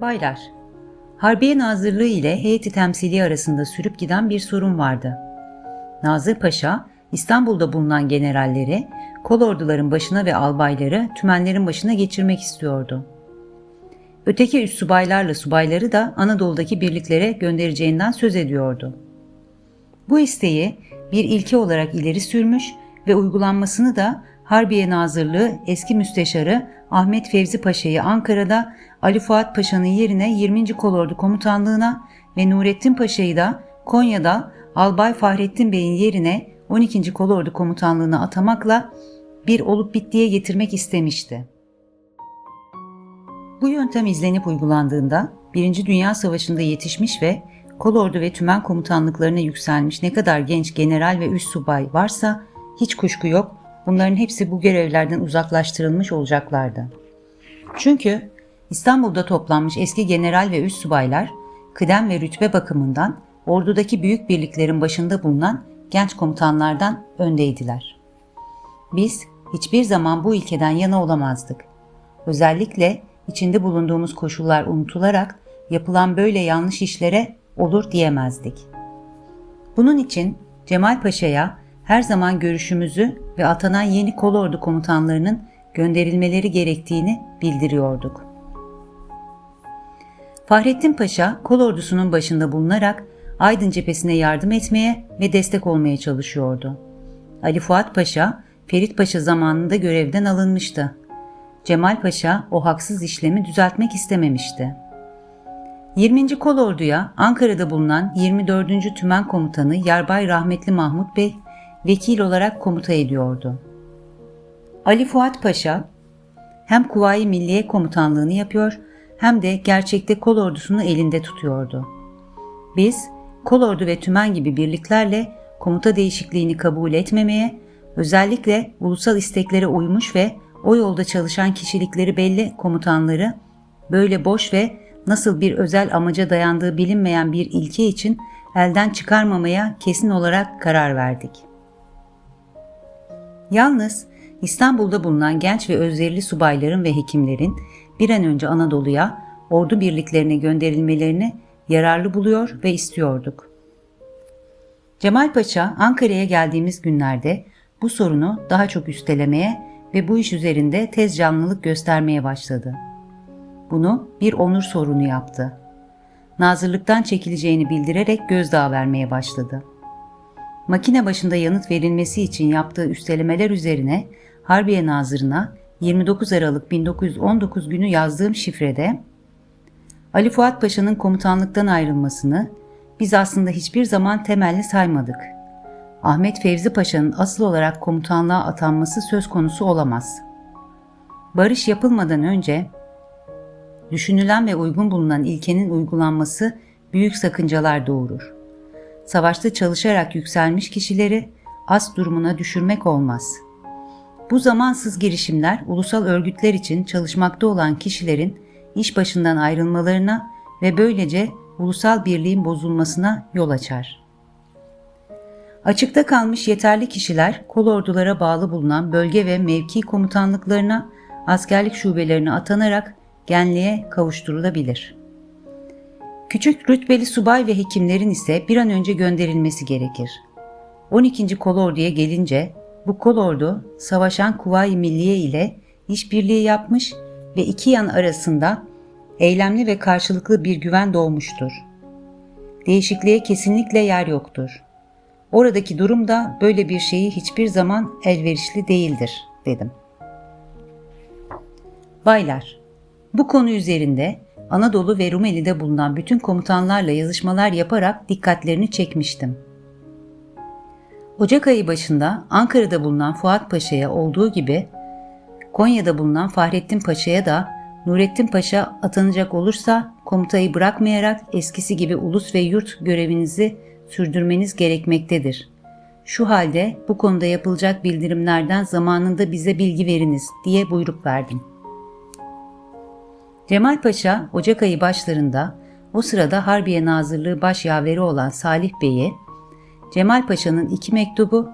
Baylar, Harbiye Nazırlığı ile heyeti temsili arasında sürüp giden bir sorun vardı. Nazır Paşa, İstanbul'da bulunan generalleri, kol orduların başına ve albayları tümenlerin başına geçirmek istiyordu. Öteki üst subaylarla subayları da Anadolu'daki birliklere göndereceğinden söz ediyordu. Bu isteği bir ilke olarak ileri sürmüş ve uygulanmasını da Harbiye Nazırlığı eski müsteşarı Ahmet Fevzi Paşa'yı Ankara'da Ali Fuat Paşa'nın yerine 20. Kolordu Komutanlığına ve Nurettin Paşa'yı da Konya'da Albay Fahrettin Bey'in yerine 12. Kolordu Komutanlığına atamakla bir olup bittiye getirmek istemişti. Bu yöntem izlenip uygulandığında 1. Dünya Savaşı'nda yetişmiş ve kolordu ve tümen komutanlıklarına yükselmiş ne kadar genç general ve üst subay varsa hiç kuşku yok bunların hepsi bu görevlerden uzaklaştırılmış olacaklardı. Çünkü İstanbul'da toplanmış eski general ve üst subaylar kıdem ve rütbe bakımından ordudaki büyük birliklerin başında bulunan genç komutanlardan öndeydiler. Biz hiçbir zaman bu ilkeden yana olamazdık. Özellikle içinde bulunduğumuz koşullar unutularak yapılan böyle yanlış işlere olur diyemezdik. Bunun için Cemal Paşa'ya her zaman görüşümüzü ve atanan yeni kolordu komutanlarının gönderilmeleri gerektiğini bildiriyorduk. Fahrettin Paşa kol ordusunun başında bulunarak Aydın cephesine yardım etmeye ve destek olmaya çalışıyordu. Ali Fuat Paşa, Ferit Paşa zamanında görevden alınmıştı. Cemal Paşa o haksız işlemi düzeltmek istememişti. 20. Kolordu'ya Ankara'da bulunan 24. Tümen Komutanı Yarbay Rahmetli Mahmut Bey vekil olarak komuta ediyordu. Ali Fuat Paşa hem Kuvayi Milliye Komutanlığını yapıyor hem de gerçekte kol ordusunu elinde tutuyordu. Biz kolordu ve tümen gibi birliklerle komuta değişikliğini kabul etmemeye, özellikle ulusal isteklere uymuş ve o yolda çalışan kişilikleri belli komutanları böyle boş ve nasıl bir özel amaca dayandığı bilinmeyen bir ilke için elden çıkarmamaya kesin olarak karar verdik. Yalnız İstanbul'da bulunan genç ve özverili subayların ve hekimlerin bir an önce Anadolu'ya ordu birliklerine gönderilmelerini yararlı buluyor ve istiyorduk. Cemal Paşa Ankara'ya geldiğimiz günlerde bu sorunu daha çok üstelemeye ve bu iş üzerinde tez canlılık göstermeye başladı. Bunu bir onur sorunu yaptı. Nazırlıktan çekileceğini bildirerek gözdağı vermeye başladı. Makine başında yanıt verilmesi için yaptığı üstelemeler üzerine Harbiye Nazırı'na 29 Aralık 1919 günü yazdığım şifrede Ali Fuat Paşa'nın komutanlıktan ayrılmasını biz aslında hiçbir zaman temelli saymadık. Ahmet Fevzi Paşa'nın asıl olarak komutanlığa atanması söz konusu olamaz. Barış yapılmadan önce düşünülen ve uygun bulunan ilkenin uygulanması büyük sakıncalar doğurur. Savaşta çalışarak yükselmiş kişileri az durumuna düşürmek olmaz. Bu zamansız girişimler ulusal örgütler için çalışmakta olan kişilerin iş başından ayrılmalarına ve böylece ulusal birliğin bozulmasına yol açar. Açıkta kalmış yeterli kişiler kol ordulara bağlı bulunan bölge ve mevki komutanlıklarına, askerlik şubelerine atanarak genliğe kavuşturulabilir. Küçük rütbeli subay ve hekimlerin ise bir an önce gönderilmesi gerekir. 12. kolorduya gelince bu kolordu savaşan Kuvayi Milliye ile işbirliği yapmış ve iki yan arasında eylemli ve karşılıklı bir güven doğmuştur. Değişikliğe kesinlikle yer yoktur. Oradaki durum da böyle bir şeyi hiçbir zaman elverişli değildir, dedim. Baylar, bu konu üzerinde Anadolu ve Rumeli'de bulunan bütün komutanlarla yazışmalar yaparak dikkatlerini çekmiştim. Ocak ayı başında Ankara'da bulunan Fuat Paşa'ya olduğu gibi Konya'da bulunan Fahrettin Paşa'ya da Nurettin Paşa atanacak olursa komutayı bırakmayarak eskisi gibi ulus ve yurt görevinizi sürdürmeniz gerekmektedir. Şu halde bu konuda yapılacak bildirimlerden zamanında bize bilgi veriniz diye buyruk verdim. Cemal Paşa Ocak ayı başlarında o sırada Harbiye Nazırlığı başyaveri olan Salih Bey'e Cemal Paşa'nın iki mektubu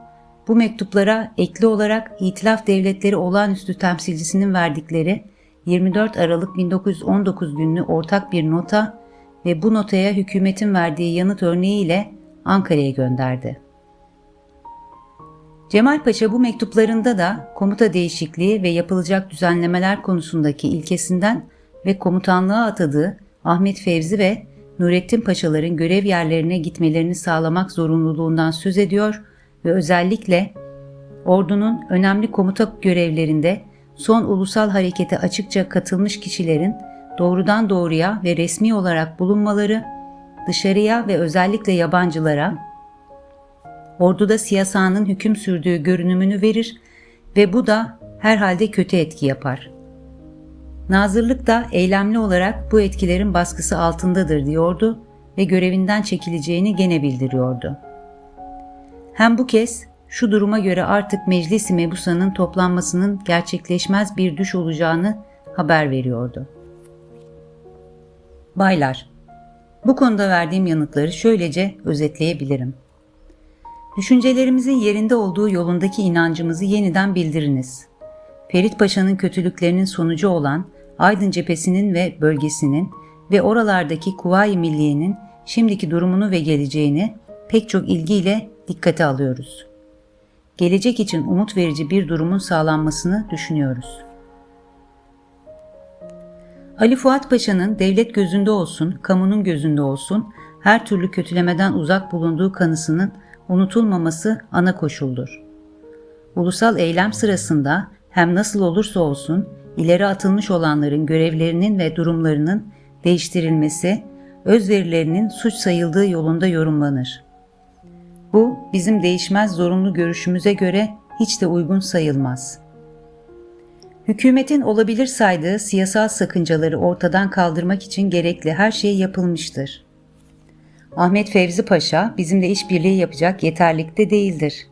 bu mektuplara ekli olarak İtilaf Devletleri Olağanüstü Temsilcisinin verdikleri 24 Aralık 1919 günlü ortak bir nota ve bu notaya hükümetin verdiği yanıt örneğiyle Ankara'ya gönderdi. Cemal Paşa bu mektuplarında da komuta değişikliği ve yapılacak düzenlemeler konusundaki ilkesinden ve komutanlığa atadığı Ahmet Fevzi ve Nurettin Paşaların görev yerlerine gitmelerini sağlamak zorunluluğundan söz ediyor ve özellikle ordunun önemli komuta görevlerinde son ulusal harekete açıkça katılmış kişilerin doğrudan doğruya ve resmi olarak bulunmaları, dışarıya ve özellikle yabancılara orduda siyasanın hüküm sürdüğü görünümünü verir ve bu da herhalde kötü etki yapar. Nazırlık da eylemli olarak bu etkilerin baskısı altındadır diyordu ve görevinden çekileceğini gene bildiriyordu. Hem bu kez şu duruma göre artık Meclis-i Mebusa'nın toplanmasının gerçekleşmez bir düş olacağını haber veriyordu. Baylar, bu konuda verdiğim yanıtları şöylece özetleyebilirim. Düşüncelerimizin yerinde olduğu yolundaki inancımızı yeniden bildiriniz. Ferit Paşa'nın kötülüklerinin sonucu olan Aydın cephesinin ve bölgesinin ve oralardaki Kuvayi Milliye'nin şimdiki durumunu ve geleceğini pek çok ilgiyle dikkate alıyoruz. Gelecek için umut verici bir durumun sağlanmasını düşünüyoruz. Ali Fuat Paşa'nın devlet gözünde olsun, kamunun gözünde olsun her türlü kötülemeden uzak bulunduğu kanısının unutulmaması ana koşuldur. Ulusal eylem sırasında hem nasıl olursa olsun ileri atılmış olanların görevlerinin ve durumlarının değiştirilmesi, özverilerinin suç sayıldığı yolunda yorumlanır. Bu bizim değişmez zorunlu görüşümüze göre hiç de uygun sayılmaz. Hükümetin olabilir saydığı siyasal sakıncaları ortadan kaldırmak için gerekli her şey yapılmıştır. Ahmet Fevzi Paşa bizimle işbirliği yapacak yeterlikte değildir.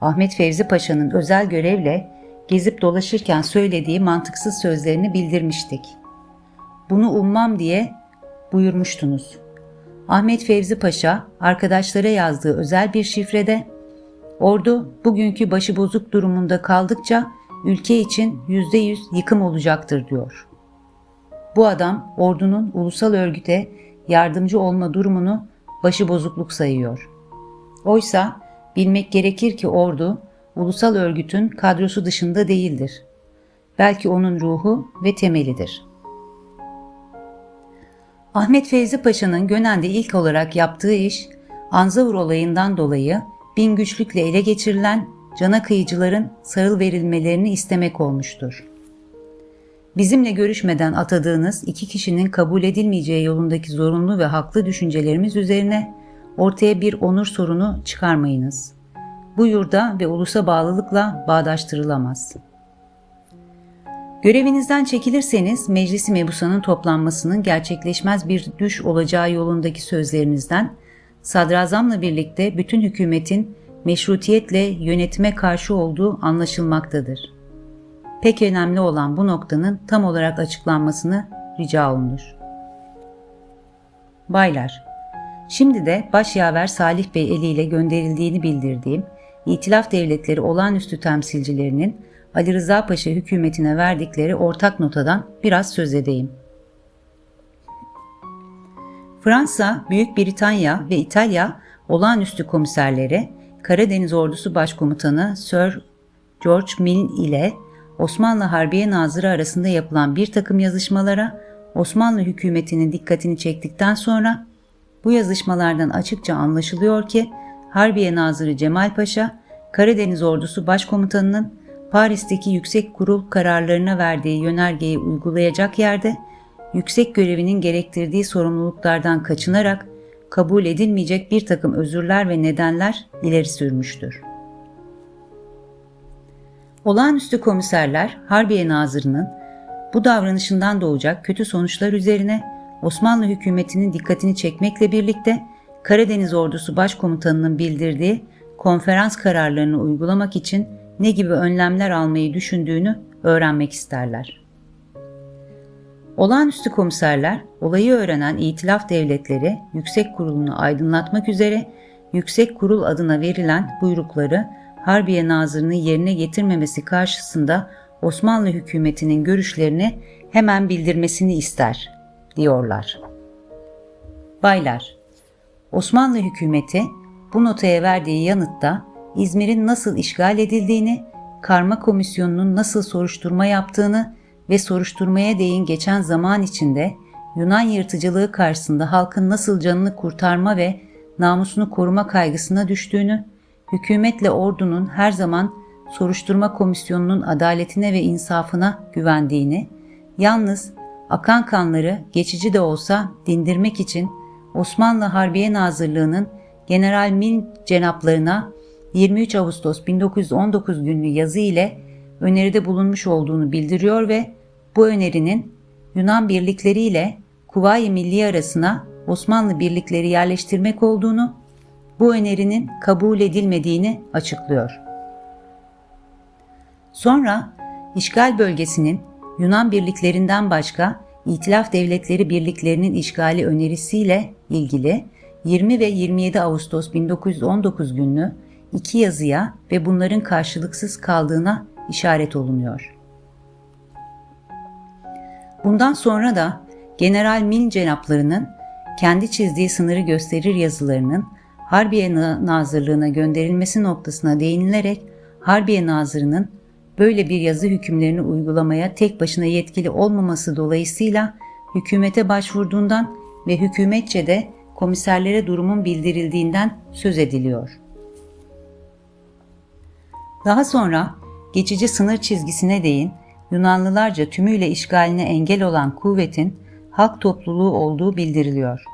Ahmet Fevzi Paşa'nın özel görevle gezip dolaşırken söylediği mantıksız sözlerini bildirmiştik. Bunu ummam diye buyurmuştunuz. Ahmet Fevzi Paşa arkadaşlara yazdığı özel bir şifrede ordu bugünkü başıbozuk durumunda kaldıkça ülke için yüzde yüz yıkım olacaktır diyor. Bu adam ordunun ulusal örgüte yardımcı olma durumunu başıbozukluk sayıyor. Oysa bilmek gerekir ki ordu ulusal örgütün kadrosu dışında değildir. Belki onun ruhu ve temelidir. Ahmet Fevzi Paşa'nın Gönen'de ilk olarak yaptığı iş, Anzavur olayından dolayı bin güçlükle ele geçirilen cana kıyıcıların sarıl verilmelerini istemek olmuştur. Bizimle görüşmeden atadığınız iki kişinin kabul edilmeyeceği yolundaki zorunlu ve haklı düşüncelerimiz üzerine ortaya bir onur sorunu çıkarmayınız. Bu yurda ve ulusa bağlılıkla bağdaştırılamaz. Görevinizden çekilirseniz Meclisi Mebusa'nın toplanmasının gerçekleşmez bir düş olacağı yolundaki sözlerinizden sadrazamla birlikte bütün hükümetin meşrutiyetle yönetime karşı olduğu anlaşılmaktadır.'' Pek önemli olan bu noktanın tam olarak açıklanmasını rica olunur. Baylar, şimdi de başyaver Salih Bey eliyle gönderildiğini bildirdiğim İtilaf Devletleri olağanüstü temsilcilerinin Ali Rıza Paşa hükümetine verdikleri ortak notadan biraz söz edeyim. Fransa, Büyük Britanya ve İtalya olağanüstü komiserleri Karadeniz Ordusu Başkomutanı Sir George Milne ile Osmanlı Harbiye Nazırı arasında yapılan bir takım yazışmalara Osmanlı hükümetinin dikkatini çektikten sonra bu yazışmalardan açıkça anlaşılıyor ki Harbiye Nazırı Cemal Paşa, Karadeniz Ordusu Başkomutanı'nın Paris'teki yüksek kurul kararlarına verdiği yönergeyi uygulayacak yerde yüksek görevinin gerektirdiği sorumluluklardan kaçınarak kabul edilmeyecek bir takım özürler ve nedenler ileri sürmüştür. Olağanüstü komiserler Harbiye Nazırı'nın bu davranışından doğacak kötü sonuçlar üzerine Osmanlı hükümetinin dikkatini çekmekle birlikte Karadeniz Ordusu Başkomutanı'nın bildirdiği konferans kararlarını uygulamak için ne gibi önlemler almayı düşündüğünü öğrenmek isterler. Olağanüstü komiserler olayı öğrenen İtilaf Devletleri Yüksek Kurulu'nu aydınlatmak üzere Yüksek Kurul adına verilen buyrukları Harbiye Nazırı'nı yerine getirmemesi karşısında Osmanlı hükümetinin görüşlerini hemen bildirmesini ister, diyorlar. Baylar, Osmanlı hükümeti bu notaya verdiği yanıtta İzmir'in nasıl işgal edildiğini, karma komisyonunun nasıl soruşturma yaptığını ve soruşturmaya değin geçen zaman içinde Yunan yırtıcılığı karşısında halkın nasıl canını kurtarma ve namusunu koruma kaygısına düştüğünü, hükümetle ordunun her zaman soruşturma komisyonunun adaletine ve insafına güvendiğini, yalnız akan kanları geçici de olsa dindirmek için Osmanlı Harbiye Nazırlığı'nın General Min cenaplarına 23 Ağustos 1919 günlü yazı ile öneride bulunmuş olduğunu bildiriyor ve bu önerinin Yunan birlikleri ile Kuvayi Milli arasına Osmanlı birlikleri yerleştirmek olduğunu, bu önerinin kabul edilmediğini açıklıyor. Sonra işgal bölgesinin Yunan birliklerinden başka İtilaf Devletleri birliklerinin işgali önerisiyle ilgili 20 ve 27 Ağustos 1919 günlü iki yazıya ve bunların karşılıksız kaldığına işaret olunuyor. Bundan sonra da General Min cenaplarının kendi çizdiği sınırı gösterir yazılarının Harbiye Nazırlığına gönderilmesi noktasına değinilerek Harbiye Nazırı'nın böyle bir yazı hükümlerini uygulamaya tek başına yetkili olmaması dolayısıyla hükümete başvurduğundan ve hükümetçe de komiserlere durumun bildirildiğinden söz ediliyor. Daha sonra geçici sınır çizgisine değin Yunanlılarca tümüyle işgaline engel olan kuvvetin halk topluluğu olduğu bildiriliyor.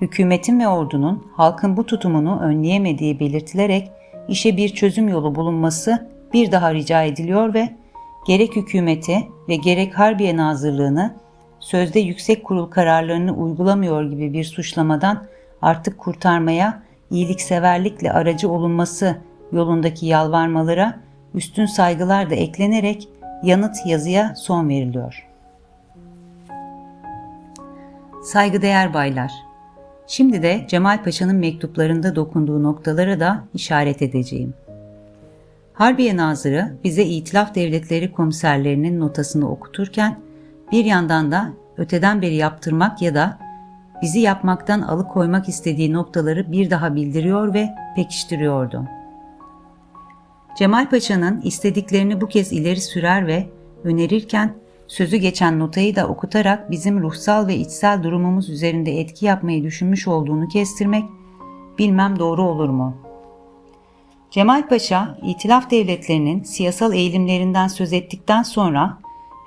Hükümetin ve ordunun halkın bu tutumunu önleyemediği belirtilerek işe bir çözüm yolu bulunması bir daha rica ediliyor ve gerek hükümeti ve gerek Harbiye Nazırlığını sözde yüksek kurul kararlarını uygulamıyor gibi bir suçlamadan artık kurtarmaya iyilikseverlikle aracı olunması yolundaki yalvarmalara üstün saygılar da eklenerek yanıt yazıya son veriliyor. Saygıdeğer baylar, şimdi de Cemal Paşa'nın mektuplarında dokunduğu noktalara da işaret edeceğim. Harbiye Nazırı bize İtilaf Devletleri komiserlerinin notasını okuturken bir yandan da öteden beri yaptırmak ya da bizi yapmaktan alıkoymak istediği noktaları bir daha bildiriyor ve pekiştiriyordu. Cemal Paşa'nın istediklerini bu kez ileri sürer ve önerirken sözü geçen notayı da okutarak bizim ruhsal ve içsel durumumuz üzerinde etki yapmayı düşünmüş olduğunu kestirmek bilmem doğru olur mu? Cemal Paşa, İtilaf devletlerinin siyasal eğilimlerinden söz ettikten sonra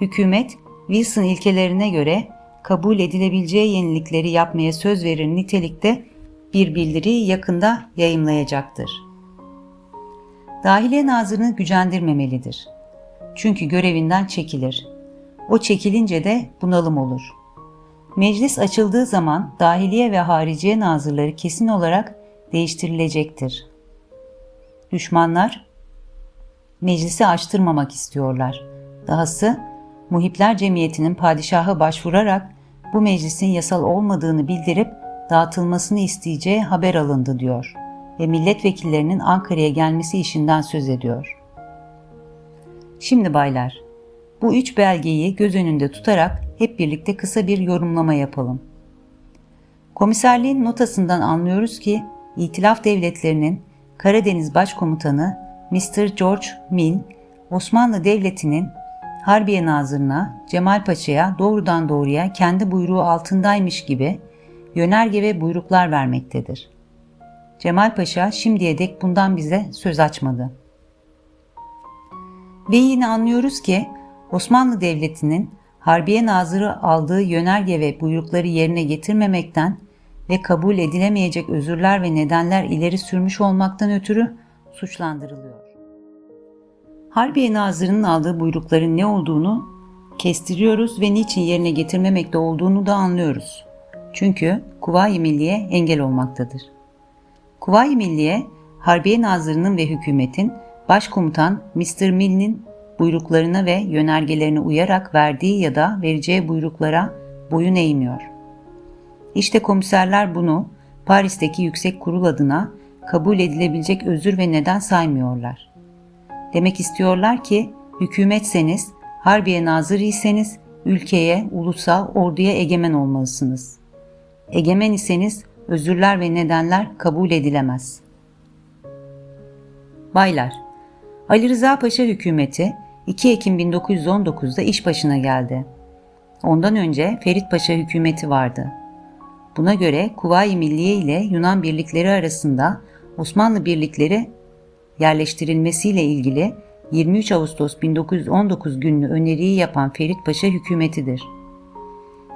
hükümet Wilson ilkelerine göre kabul edilebileceği yenilikleri yapmaya söz verir nitelikte bir bildiri yakında yayımlayacaktır. Dahiliye Nazırı'nı gücendirmemelidir. Çünkü görevinden çekilir. O çekilince de bunalım olur. Meclis açıldığı zaman Dahiliye ve Hariciye Nazırları kesin olarak değiştirilecektir. Düşmanlar meclisi açtırmamak istiyorlar. Dahası Muhipler Cemiyeti'nin padişaha başvurarak bu meclisin yasal olmadığını bildirip dağıtılmasını isteyeceği haber alındı diyor ve milletvekillerinin Ankara'ya gelmesi işinden söz ediyor. Şimdi baylar, bu üç belgeyi göz önünde tutarak hep birlikte kısa bir yorumlama yapalım. Komiserliğin notasından anlıyoruz ki İtilaf Devletleri'nin Karadeniz Başkomutanı Mr. George Mill, Osmanlı Devleti'nin Harbiye Nazırı'na, Cemal Paşa'ya doğrudan doğruya kendi buyruğu altındaymış gibi yönerge ve buyruklar vermektedir. Cemal Paşa şimdiye dek bundan bize söz açmadı. Ve yine anlıyoruz ki Osmanlı Devleti'nin Harbiye Nazırı aldığı yönerge ve buyrukları yerine getirmemekten ve kabul edilemeyecek özürler ve nedenler ileri sürmüş olmaktan ötürü suçlandırılıyor. Harbiye Nazırı'nın aldığı buyrukların ne olduğunu kestiriyoruz ve niçin yerine getirmemekte olduğunu da anlıyoruz. Çünkü Kuvayi Milliye engel olmaktadır. Kuvayi Milliye, Harbiye Nazırı'nın ve hükümetin Başkomutan Mr. Mill'in buyruklarına ve yönergelerine uyarak verdiği ya da vereceği buyruklara boyun eğmiyor. İşte komiserler bunu Paris'teki yüksek kurul adına kabul edilebilecek özür ve neden saymıyorlar. Demek istiyorlar ki hükümetseniz, harbiye nazırı iseniz ülkeye, ulusa, orduya egemen olmalısınız. Egemen iseniz özürler ve nedenler kabul edilemez. Baylar, Ali Rıza Paşa hükümeti 2 Ekim 1919'da iş başına geldi. Ondan önce Ferit Paşa hükümeti vardı. Buna göre Kuvayi Milliye ile Yunan birlikleri arasında Osmanlı birlikleri yerleştirilmesiyle ilgili 23 Ağustos 1919 günlü öneriyi yapan Ferit Paşa hükümetidir.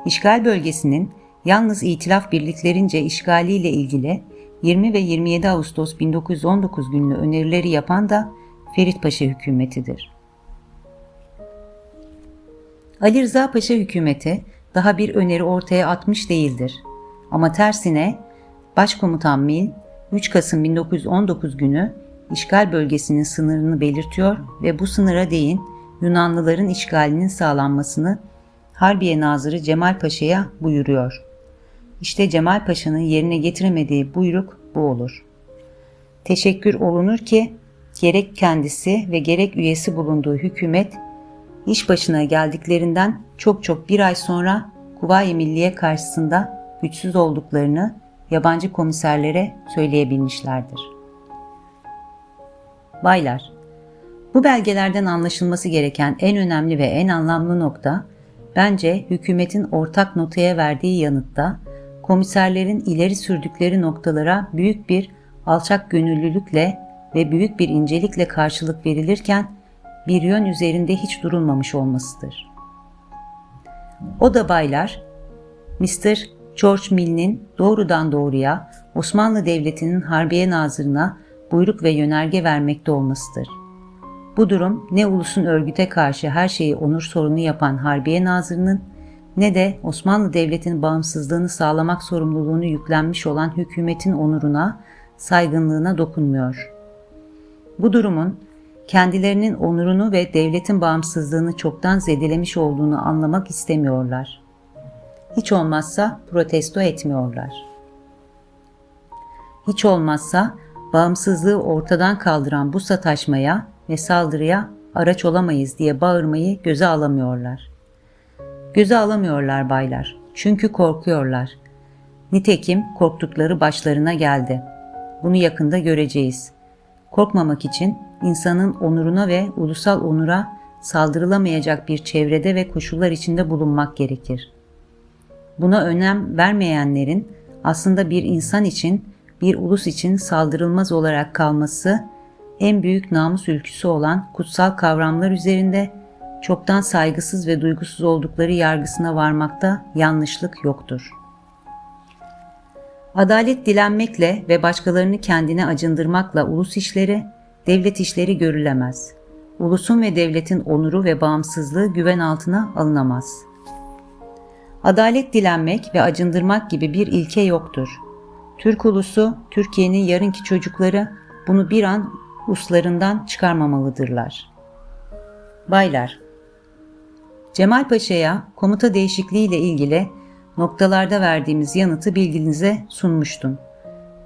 İşgal bölgesinin yalnız itilaf birliklerince işgaliyle ilgili 20 ve 27 Ağustos 1919 günlü önerileri yapan da Ferit Paşa hükümetidir. Ali Rıza Paşa hükümeti daha bir öneri ortaya atmış değildir. Ama tersine Başkomutan Mil 3 Kasım 1919 günü işgal bölgesinin sınırını belirtiyor ve bu sınıra değin Yunanlıların işgalinin sağlanmasını Harbiye Nazırı Cemal Paşa'ya buyuruyor. İşte Cemal Paşa'nın yerine getiremediği buyruk bu olur. Teşekkür olunur ki gerek kendisi ve gerek üyesi bulunduğu hükümet iş başına geldiklerinden çok çok bir ay sonra Kuvayi Milliye karşısında güçsüz olduklarını yabancı komiserlere söyleyebilmişlerdir. Baylar, bu belgelerden anlaşılması gereken en önemli ve en anlamlı nokta bence hükümetin ortak notaya verdiği yanıtta komiserlerin ileri sürdükleri noktalara büyük bir alçak gönüllülükle ve büyük bir incelikle karşılık verilirken bir yön üzerinde hiç durulmamış olmasıdır. O da baylar, Mr. George Mill'in doğrudan doğruya Osmanlı Devleti'nin Harbiye Nazırına buyruk ve yönerge vermekte olmasıdır. Bu durum ne ulusun örgüte karşı her şeyi onur sorunu yapan Harbiye Nazırı'nın ne de Osmanlı Devleti'nin bağımsızlığını sağlamak sorumluluğunu yüklenmiş olan hükümetin onuruna, saygınlığına dokunmuyor. Bu durumun kendilerinin onurunu ve devletin bağımsızlığını çoktan zedelemiş olduğunu anlamak istemiyorlar. Hiç olmazsa protesto etmiyorlar. Hiç olmazsa bağımsızlığı ortadan kaldıran bu sataşmaya ve saldırıya araç olamayız diye bağırmayı göze alamıyorlar. Göze alamıyorlar baylar. Çünkü korkuyorlar. Nitekim korktukları başlarına geldi. Bunu yakında göreceğiz. Korkmamak için insanın onuruna ve ulusal onura saldırılamayacak bir çevrede ve koşullar içinde bulunmak gerekir. Buna önem vermeyenlerin aslında bir insan için, bir ulus için saldırılmaz olarak kalması en büyük namus ülküsü olan kutsal kavramlar üzerinde çoktan saygısız ve duygusuz oldukları yargısına varmakta yanlışlık yoktur. Adalet dilenmekle ve başkalarını kendine acındırmakla ulus işleri, devlet işleri görülemez. Ulusun ve devletin onuru ve bağımsızlığı güven altına alınamaz. Adalet dilenmek ve acındırmak gibi bir ilke yoktur. Türk ulusu, Türkiye'nin yarınki çocukları bunu bir an uslarından çıkarmamalıdırlar. Baylar, Cemal Paşa'ya komuta değişikliği ile ilgili noktalarda verdiğimiz yanıtı bilginize sunmuştum.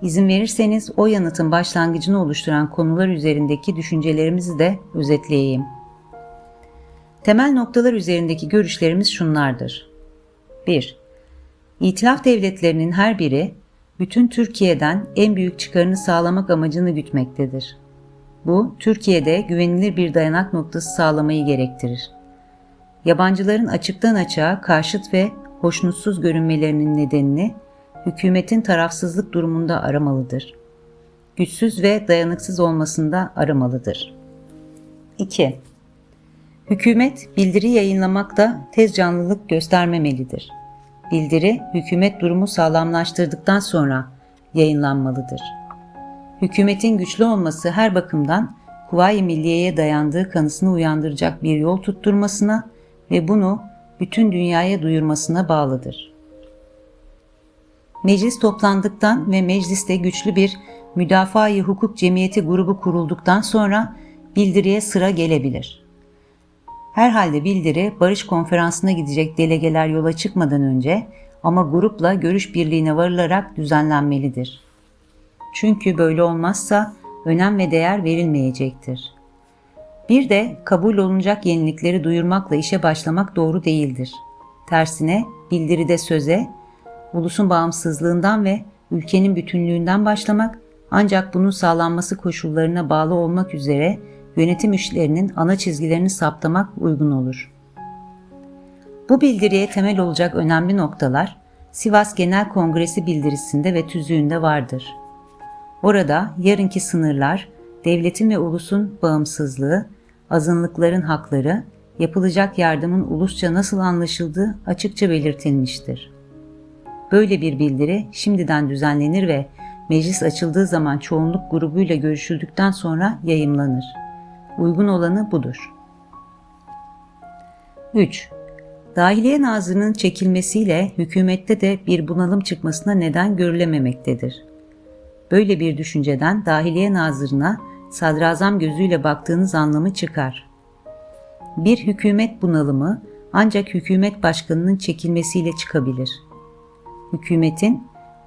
İzin verirseniz o yanıtın başlangıcını oluşturan konular üzerindeki düşüncelerimizi de özetleyeyim. Temel noktalar üzerindeki görüşlerimiz şunlardır. 1. İtilaf devletlerinin her biri bütün Türkiye'den en büyük çıkarını sağlamak amacını gütmektedir. Bu, Türkiye'de güvenilir bir dayanak noktası sağlamayı gerektirir. Yabancıların açıktan açığa karşıt ve hoşnutsuz görünmelerinin nedenini hükümetin tarafsızlık durumunda aramalıdır. Güçsüz ve dayanıksız olmasında aramalıdır. 2. Hükümet bildiri yayınlamakta tez canlılık göstermemelidir. Bildiri hükümet durumu sağlamlaştırdıktan sonra yayınlanmalıdır. Hükümetin güçlü olması her bakımdan Kuvayi Milliye'ye dayandığı kanısını uyandıracak bir yol tutturmasına ve bunu bütün dünyaya duyurmasına bağlıdır. Meclis toplandıktan ve mecliste güçlü bir müdafaa hukuk cemiyeti grubu kurulduktan sonra bildiriye sıra gelebilir. Herhalde bildiri barış konferansına gidecek delegeler yola çıkmadan önce ama grupla görüş birliğine varılarak düzenlenmelidir. Çünkü böyle olmazsa önem ve değer verilmeyecektir. Bir de kabul olunacak yenilikleri duyurmakla işe başlamak doğru değildir. Tersine bildiride söze, ulusun bağımsızlığından ve ülkenin bütünlüğünden başlamak ancak bunun sağlanması koşullarına bağlı olmak üzere yönetim işlerinin ana çizgilerini saptamak uygun olur. Bu bildiriye temel olacak önemli noktalar Sivas Genel Kongresi bildirisinde ve tüzüğünde vardır. Orada yarınki sınırlar, devletin ve ulusun bağımsızlığı, azınlıkların hakları, yapılacak yardımın ulusça nasıl anlaşıldığı açıkça belirtilmiştir. Böyle bir bildiri şimdiden düzenlenir ve meclis açıldığı zaman çoğunluk grubuyla görüşüldükten sonra yayımlanır. Uygun olanı budur. 3. Dahiliye Nazırı'nın çekilmesiyle hükümette de bir bunalım çıkmasına neden görülememektedir. Böyle bir düşünceden Dahiliye Nazırı'na sadrazam gözüyle baktığınız anlamı çıkar. Bir hükümet bunalımı ancak hükümet başkanının çekilmesiyle çıkabilir. Hükümetin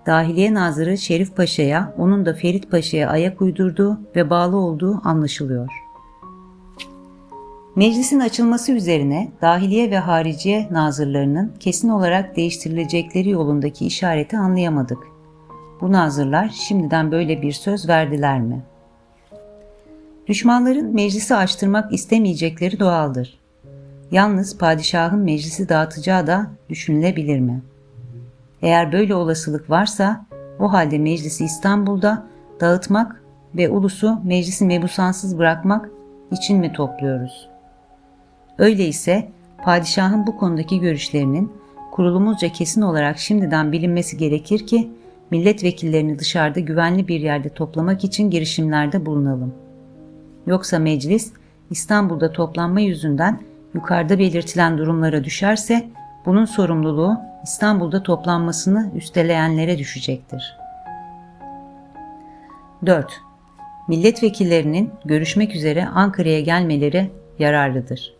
Dahiliye Nazırı Şerif Paşa'ya, onun da Ferit Paşa'ya ayak uydurduğu ve bağlı olduğu anlaşılıyor. Meclisin açılması üzerine Dahiliye ve Hariciye nazırlarının kesin olarak değiştirilecekleri yolundaki işareti anlayamadık. Bu nazırlar şimdiden böyle bir söz verdiler mi? Düşmanların meclisi açtırmak istemeyecekleri doğaldır. Yalnız padişahın meclisi dağıtacağı da düşünülebilir mi? Eğer böyle olasılık varsa o halde meclisi İstanbul'da dağıtmak ve ulusu meclisi mebusansız bırakmak için mi topluyoruz? Öyleyse padişahın bu konudaki görüşlerinin kurulumuzca kesin olarak şimdiden bilinmesi gerekir ki milletvekillerini dışarıda güvenli bir yerde toplamak için girişimlerde bulunalım. Yoksa meclis İstanbul'da toplanma yüzünden yukarıda belirtilen durumlara düşerse bunun sorumluluğu İstanbul'da toplanmasını üsteleyenlere düşecektir. 4. Milletvekillerinin görüşmek üzere Ankara'ya gelmeleri yararlıdır.